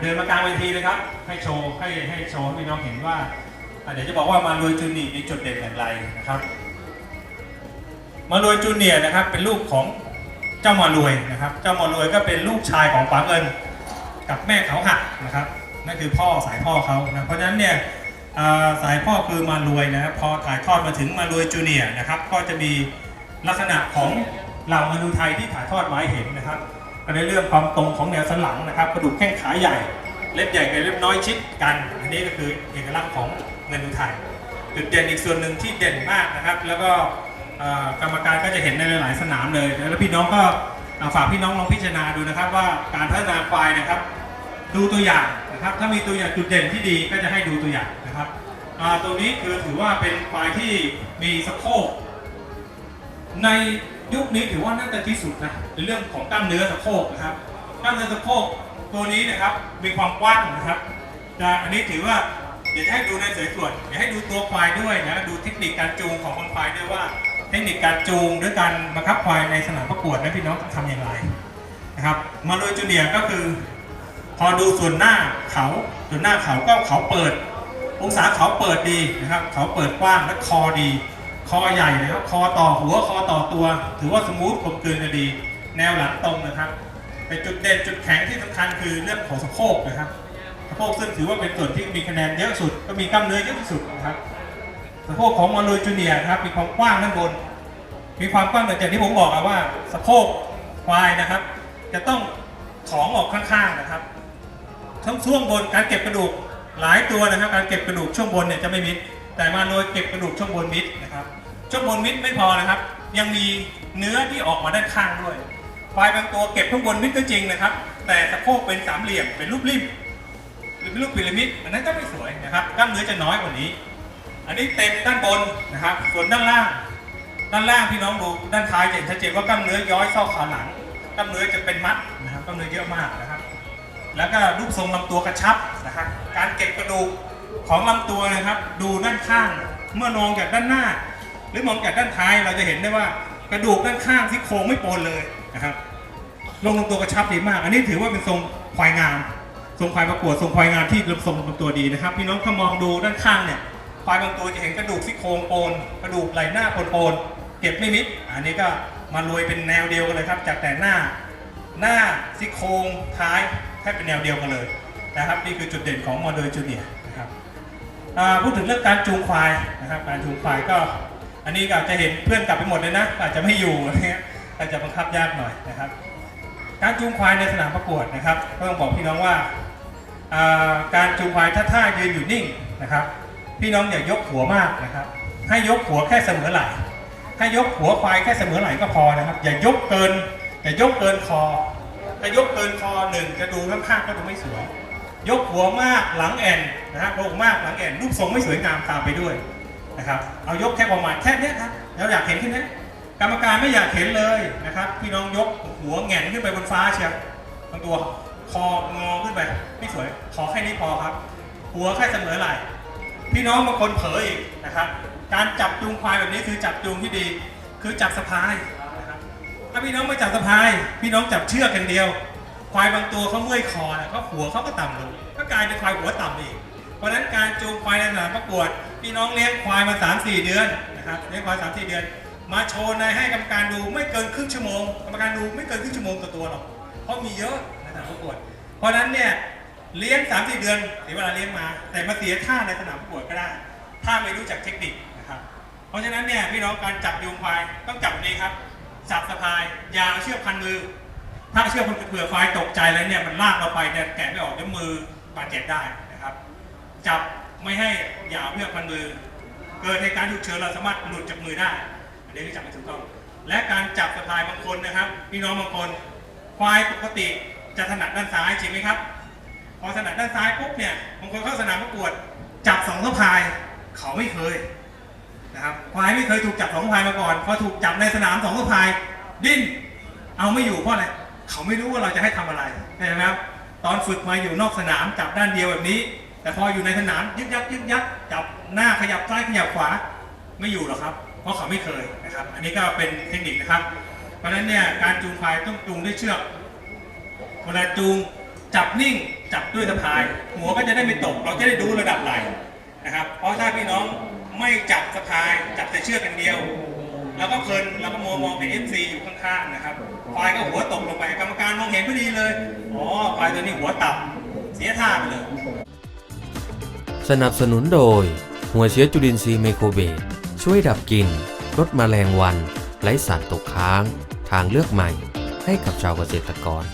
เดินมากลางเวทีเลยครับ ให้โชว์ให้ให้โชว์ให้พี่น้องเห็นว่าเดี๋ยวจะบอกว่ามารวยจูเนียร์มีจุดเด่นอย่างไรนะครับ มารวยจูเนียร์นะครับเป็นลูกของเจ้ามารวยนะครับ เจ้ามารวยก็เป็นลูกชายของป๋าเงินกับแม่เขาหักนะครับนั่นคือพ่อสายพ่อเขานะเพราะฉะนั้นเนี่ยสายพ่อคือมารวยนะครับพอถ่ายทอดมาถึงมารวยจูเนียร์นะครับ ก็จะมีลักษณะของเหล่ามนุษย์ไทยที่ถ่ายทอดมาให้เห็นนะครับ ในเรื่องความตรงของแนวสันหลังนะครับกระดูกแข้งขาใหญ่ เล็บใหญ่กับเล็บน้อยชิดกัน อันนี้ก็คือเอกลักษณ์ของเงินอุทัยจุดเด่นอีกส่วนหนึ่งที่เด่นมากนะครับ แล้วก็กรรมการก็จะเห็นในหลายสนามเลย แล้วพี่น้องก็ฝากพี่น้องลองพิจารณาดูนะครับ ว่าการพัฒนาควายนะครับ ดูตัวอย่างนะครับ ถ้ามีตัวอย่างจุดเด่นที่ดีก็จะให้ดูตัวอย่างนะครับตัวนี้คือถือว่าเป็นควายที่มีสะโพกใน ยุคนี้ถือว่าน่าจะที่สุดนะในเรื่องของกล้ามเนื้อสะโพกนะครับกล้ามเนื้อสะโพกตัวนี้นะครับมีความกว้างนะครับอันนี้ถือว่าเดี๋ยวให้ดูในสายส่วนเดี๋ยวให้ดูตัวควายด้วยนะดูเทคนิคการจูงของคนควายด้วยว่า เทคนิคการจูงด้วยการบังคับควายในสนามประกวดนะพี่น้องทำอย่างไรนะครับมาโดยจูเนียก็คือ พอดูส่วนหน้าเขาส่วนหน้าเขาก็เขาเปิด องศาเขาเปิดดีนะครับ เขาเปิดกว้างและคอดี คอใหญ่นะครับคอต่อหัวคอต่อตัว ถือว่าสมูทกลมกลืนกันดี แนวหลังตรงนะครับ เป็นจุดเด่นจุดแข็งที่สำคัญคือเรื่องของสะโพกนะครับสะโพกซึ่งถือว่าเป็นส่วนที่มีคะแนนเยอะสุด ก็มีกล้ามเนื้อเยอะที่สุดนะครับสะโพกของมาโลจูเนียนะครับมีความกว้างด้านบน มีความกว้างแต่อย่างที่ผมบอกอะว่าสะโพกควายนะครับ จะต้องของออกข้างๆนะครับทั้งช่วงบนการเก็บกระดูกหลายตัวนะครับ การเก็บกระดูกช่วงบนเนี่ยจะไม่มิด แต่มาโดยเก็บกระดูกช่วงบนมิดนะครับ ช่วงบนมิดไม่พอนะครับ ยังมีเนื้อที่ออกมาด้านข้างด้วยควายบางตัวเก็บข้างบนมิดก็จริงนะครับ แต่สะโพกเป็นสามเหลี่ยมเป็นรูปริมหรือเป็นรูปพีระมิดอันนั้นก็ไม่สวยนะครับกล้ามเนื้อจะน้อยกว่านี้ อันนี้เต็มด้านบนนะครับ ส่วนด้านล่าง ด้านล่างพี่น้องดูด้านท้ายจะเห็นชัดเจนว่ากล้ามเนื้อย้อยเข้าขาหลังกล้ามเนื้อจะเป็นมัดนะครับกล้ามเนื้อเยอะมากนะครับ แล้วก็รูปทรงลำตัวกระชับนะครับ การเก็บกระดูก ของลำตัวนะครับ ดูด้านข้าง เมื่อมองจากด้านหน้า หรือมองจากด้านท้ายเราจะเห็นได้ว่ากระดูกด้านข้างที่โครงไม่โปนเลยนะครับลงลำตัวกระชับดีมาก อันนี้ถือว่าเป็นทรงควายงาม ทรงควายประกวดทรงควายงามที่ทรงลำตัวดีนะครับพี่น้องถ้ามองดูด้านข้างเนี่ยควายบางตัวจะเห็นกระดูกซี่โครงโปนกระดูกไหล่หน้าโปนโปนเก็บไม่มิดอันนี้ก็มารวยเป็นแนวเดียวกันเลยครับ จากแต่หน้าหน้าซี่โครงท้ายแทบเป็นแนวเดียวกันเลยนะครับนี่คือจุดเด่นของมอเดอร์จูเนีย นะครับพูดถึงเรื่องการจูงควายนะครับ การจูงควายก็ อันนี้ก็อาจจะเห็นเพื่อนกลับไปหมดเลยนะอาจจะไม่อยู่อะไรเงี้ยอาจจะบังคับยากหน่อยนะครับ การจูงควายในสนามประกวดนะครับก็ต้องบอกพี่น้องว่าอ่าการจูงควายถ้าท่ายืนอยู่นิ่งนะครับ พี่น้องอย่ายกหัวมากนะครับ ให้ยกหัวแค่เสมอไหล่ให้ยกหัวควายแค่เสมอไหล่ก็พอนะครับ อย่ายกเกินอย่ายกเกินคอถ้ายกเกินคอหนึ่งจะดูข้างๆก็ดูไม่สวย ยกหัวมากหลังแอนนะฮะโกมากหลังแอนรูปทรงไม่สวยงามตามไปด้วยนะครับเอายกแค่ประมาณแค่นี้ครับเราอยากเห็นแค่นี้กรรมการไม่อยากเห็นเลยนะครับพี่น้องยกหัวแงนขึ้นไปบนฟ้าเชียวบางตัวคองอขึ้นไปไม่สวยขอแค่นี้พอครับ หัวแค่เสมอไหล่พี่น้องบางคนเผลออีกนะครับ การจับจูงควายแบบนี้คือจับจูงที่ดี คือจับสะพายนะครับถ้าพี่น้องไม่จับสะพาย พี่น้องจับเชือกกันเดียว ควายบางตัวเขาเมื่อยคอนะเขาหัวเขาก็ต่ำลงก็กลายเป็นควายหัวต่ำอีก เพราะฉะนั้นการจูงควายในสนามประกวดพี่น้องเลี้ยงควายมา 3-4 เดือนนะครับเลี้ยงควาย3-4 เดือน มาโชว์ในให้กรรมการดูไม่เกินครึ่งชั่วโมงกรรมการดูไม่เกินครึ่งชั่วโมงต่อตัวหรอกเพราะมีเยอะในสนามประกวด เพราะฉะนั้นเนี่ยเลี้ยง3-4 เดือนเสียเวลาเลี้ยงมา แต่มาเสียท่าในสนามประกวดก็ได้ ถ้าไม่รู้จักเทคนิคนะครับเพราะฉะนั้นเนี่ยพี่น้องการจับจูงควายต้องจับนี้ครับจับสะพายอยาเอาเชือกพันมือ ถ้าเชือกมันเผื่อควายตกใจแล้วเนี่ยมันลากเราไปเนี่ยแกะไม่ออกเดี๋ยวมือบาดเจ็บได้นะครับ จับไม่ให้อย่าเอาเชือกพันมือ เกิดเหตุการณ์ฉุกเฉินเราสามารถหลุดจากมือได้อันนี้ก็จับไม่ถูกต้อง และการจับสะพายบางคนนะครับพี่น้องบางคนควายปกติจะถนัดด้านซ้ายจริงไหมครับ พอถนัดด้านซ้ายปุ๊บเนี่ยบางคนเข้าสนามประกวด จับสองสะพายเขาไม่เคยนะครับควายไม่เคยถูกจับสองสะพายมาก่อนพอถูกจับในสนามสองสะพาย ดิ้นเอาไม่อยู่เพราะอะไร เขาไม่รู้ว่าเราจะให้ทำอะไรใช่ไหมครับ ตอนฝึกมาอยู่นอกสนามจับด้านเดียวแบบนี้ แต่พออยู่ในสนามยึกยักยึกยักจับหน้าขยับซ้ายขยับขวาไม่อยู่หรอกครับ เพราะเขาไม่เคยนะครับ อันนี้ก็เป็นเทคนิคนะครับ เพราะฉะนั้นเนี่ยการจูงควายต้องจูงด้วยเชือกเวลาจูงจับนิ่งจับด้วยสะพาย หัวก็จะได้ไม่ตก เราจะได้ดูระดับไหลนะครับ เพราะถ้าพี่น้องไม่จับสะพายจับแต่เชือกอย่างเดียว แล้วก็เพลินเราก็มัวมองแต่ FC อยู่ข้างๆนะครับควายก็หัวตกลงไปกรรมการมองเห็นพอดีเลยอ๋อควายตัวนี้หัวต่ำเสียท่าไปเลยสนับสนุนโดย หัวเชื้อจุลินทรีย์ไมโครเบสช่วยดับกลิ่นลดแมลงวันไร้สารตกค้าง ทางเลือกใหม่ให้กับชาวเกษตรกร